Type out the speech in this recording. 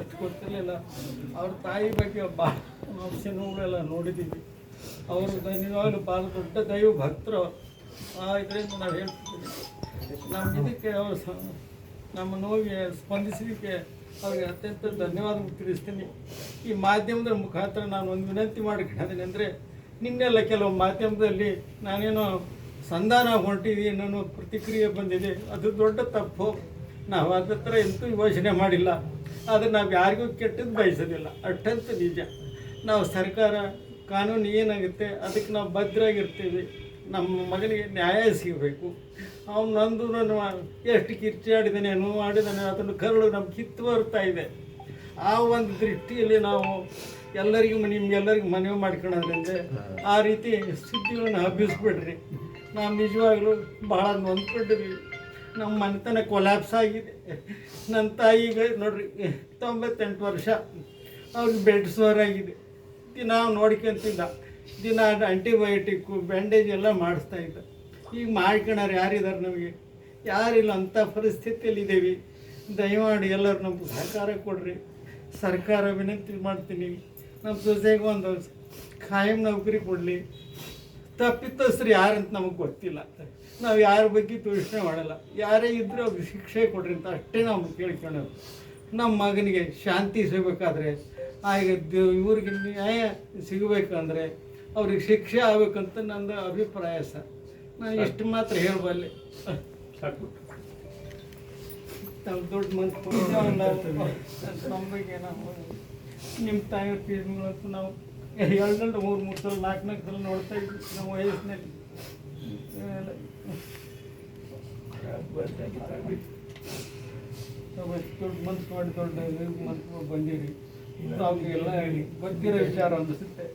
ಗೊತ್ತಿರಲಿಲ್ಲ ಅವ್ರ ತಾಯಿ ಬಗ್ಗೆ ಭಾಳ ಸಿನಿಮಾಗಳೆಲ್ಲ ನೋಡಿದ್ದೀವಿ ಅವರು ನಿಜವಾಗ್ಲೂ ಭಾಳ ದೊಡ್ಡ ದೈವ ಭಕ್ತರು. ಆ ಇದರಿಂದ ನಾವು ಹೇಳ್ತಿದ್ದೀವಿ. ನಮ್ಮ ಇದಕ್ಕೆ ಅವರು ನಮ್ಮ ನೋವಿಗೆ ಸ್ಪಂದಿಸಲಿಕ್ಕೆ ಅವ್ರಿಗೆ ಅತ್ಯಂತ ಧನ್ಯವಾದ ತಿಳಿಸ್ತೀನಿ. ಈ ಮಾಧ್ಯಮದ ಮುಖಾಂತರ ನಾನು ಒಂದು ವಿನಂತಿ ಮಾಡಿಕೊಂಡಿದ್ದೀನಿ ಅಂದರೆ, ನಿನ್ನೆಲ್ಲ ಕೆಲವು ಮಾಧ್ಯಮದಲ್ಲಿ ನಾನೇನೋ ಸಂಧಾನ ಹೊರಟಿದ್ದೀನಿ ಅನ್ನೋ ಪ್ರತಿಕ್ರಿಯೆ ಬಂದಿದೆ. ಅದು ದೊಡ್ಡ ತಪ್ಪು. ನಾವು ಅದ್ರ ಥರ ಎಂತೂ ಯೋಚನೆ ಮಾಡಿಲ್ಲ. ಆದರೆ ನಾವು ಯಾರಿಗೂ ಕೆಟ್ಟದ್ದು ಬಯಸೋದಿಲ್ಲ. ಅಷ್ಟಂತ ನಿಜ. ನಾವು ಸರ್ಕಾರ ಕಾನೂನು ಏನಾಗುತ್ತೆ, ಅದಕ್ಕೆ ನಾವು ಭದ್ರಾಗಿರ್ತೀವಿ. ನಮ್ಮ ಮಗನಿಗೆ ನ್ಯಾಯ ಸಿಗಬೇಕು. ಅವನು ನಂದು ನಾನು ಎಷ್ಟು ಕಿರ್ಚಾಡಿದ್ದಾನೆ ನೋವು ಮಾಡಿದ್ದಾನೆ ಅದನ್ನು ಕರಳು ನಮ್ಮ ಕಿತ್ತು ಬರ್ತಾ ಇದೆ. ಆ ಒಂದು ದೃಷ್ಟಿಯಲ್ಲಿ ನಾವು ಎಲ್ಲರಿಗೂ ನಿಮ್ಗೆಲ್ಲರಿಗೂ ಮನವಿ ಮಾಡ್ಕೊಳ್ಳೋದ್ರಿಂದ ಆ ರೀತಿ ಸುದ್ದಿಗಳನ್ನು ಹಬ್ಬಿಸ್ಬಿಡ್ರಿ. ನಾವು ನಿಜವಾಗ್ಲೂ ಬಹಳ ನೊಂದ್ಕೊಂಡಿದ್ದೀವಿ ನಮ್ಮ ಮನೆತನ ಕೊಲ್ಯಾಪ್ಸ್ ಆಗಿದೆ. ನನ್ನ ತಾಯಿಗೆ ನೋಡ್ರಿ, ತೊಂಬತ್ತೆಂಟು ವರ್ಷ. ಅವ್ರಿಗೆ ಬೆಡ್ ಆಗಿದೆ. ದಿನ ನೋಡ್ಕೊಂತಿದ್ದ ದಿನ ಆಂಟಿಬಯೋಟಿಕ್ಕು ಬ್ಯಾಂಡೇಜ್ ಎಲ್ಲ ಮಾಡಿಸ್ತಾ ಇದ್ದ. ಈಗ ಮಾಡ್ಕೊಳೋರು ಯಾರಿದ್ದಾರೆ ನಮಗೆ? ಯಾರಿಲ್ಲ, ಅಂಥ ಪರಿಸ್ಥಿತಿಯಲ್ಲಿ ಇದ್ದೀವಿ ದಯಮಾಡಿ ಎಲ್ಲರೂ ನಮ್ಗೆ ಸಹಕಾರ ಕೊಡ್ರಿ. ಸರ್ಕಾರ ವಿನಂತಿ ಮಾಡ್ತೀನಿ. ನಮ್ಮ ಸೊಸೆಗೆ ಒಂದು ಖಾಯಂ ನೌಕರಿ ಕೊಡಲಿ. ತಪ್ಪಿತಸ್ಥರು ಯಾರಂತ ನಮಗೆ ಗೊತ್ತಿಲ್ಲ. ನಾವು ಯಾರ ಬಗ್ಗೆ ದೂಷಣೆ ಮಾಡಲ್ಲ. ಯಾರೇ ಇದ್ದರೂ ಅವ್ರಿಗೆ ಶಿಕ್ಷೆ ಕೊಡ್ರಿ ಅಂತ ಅಷ್ಟೇ ನಾವು ಕೇಳ್ಕೊಳ್ಳೋದು ನಮ್ಮ ಮಗನಿಗೆ ಶಾಂತಿ ಸಿಗಬೇಕಾದ್ರೆ ಆಗ ಇವ್ರಿಗೆ ನ್ಯಾಯ ಸಿಗಬೇಕಂದ್ರೆ ಅವ್ರಿಗೆ ಶಿಕ್ಷೆ ಆಗಬೇಕಂತ ನಂದು ಅಭಿಪ್ರಾಯ ಸರ್. ನಾನು ಇಷ್ಟು ಮಾತ್ರ ಹೇಳಬಲ್ಲೆ. ನಾವು ದೊಡ್ಡ ಮನಸ್ಸು ನಮ್ಮ ಬಗ್ಗೆ ನಾವು ನಿಮ್ಮ ತಾಯಿಯವ್ರ ಫಿಲ್ಮ್ಗಳಂತೂ ನಾವು ಎರಡೆರಡು, ಮೂರು ಮೂರು ಸಲ ನಾಲ್ಕು ನಾಲ್ಕು ಸಲ ನೋಡ್ತಾ ಇದ್ವಿ, ನಮ್ಮ ವಯಸ್ಸಿನಲ್ಲಿ. ದೊಡ್ಡ ಮನ್ಸು ಮಾಡಿ ದೊಡ್ಡ ಮನ್ಸು ಬಂದಿರಿ. ಅವ್ರಿಗೆಲ್ಲ ಹೇಳಿ ಗೊತ್ತಿರೋ ವಿಚಾರ ಅನಿಸುತ್ತೆ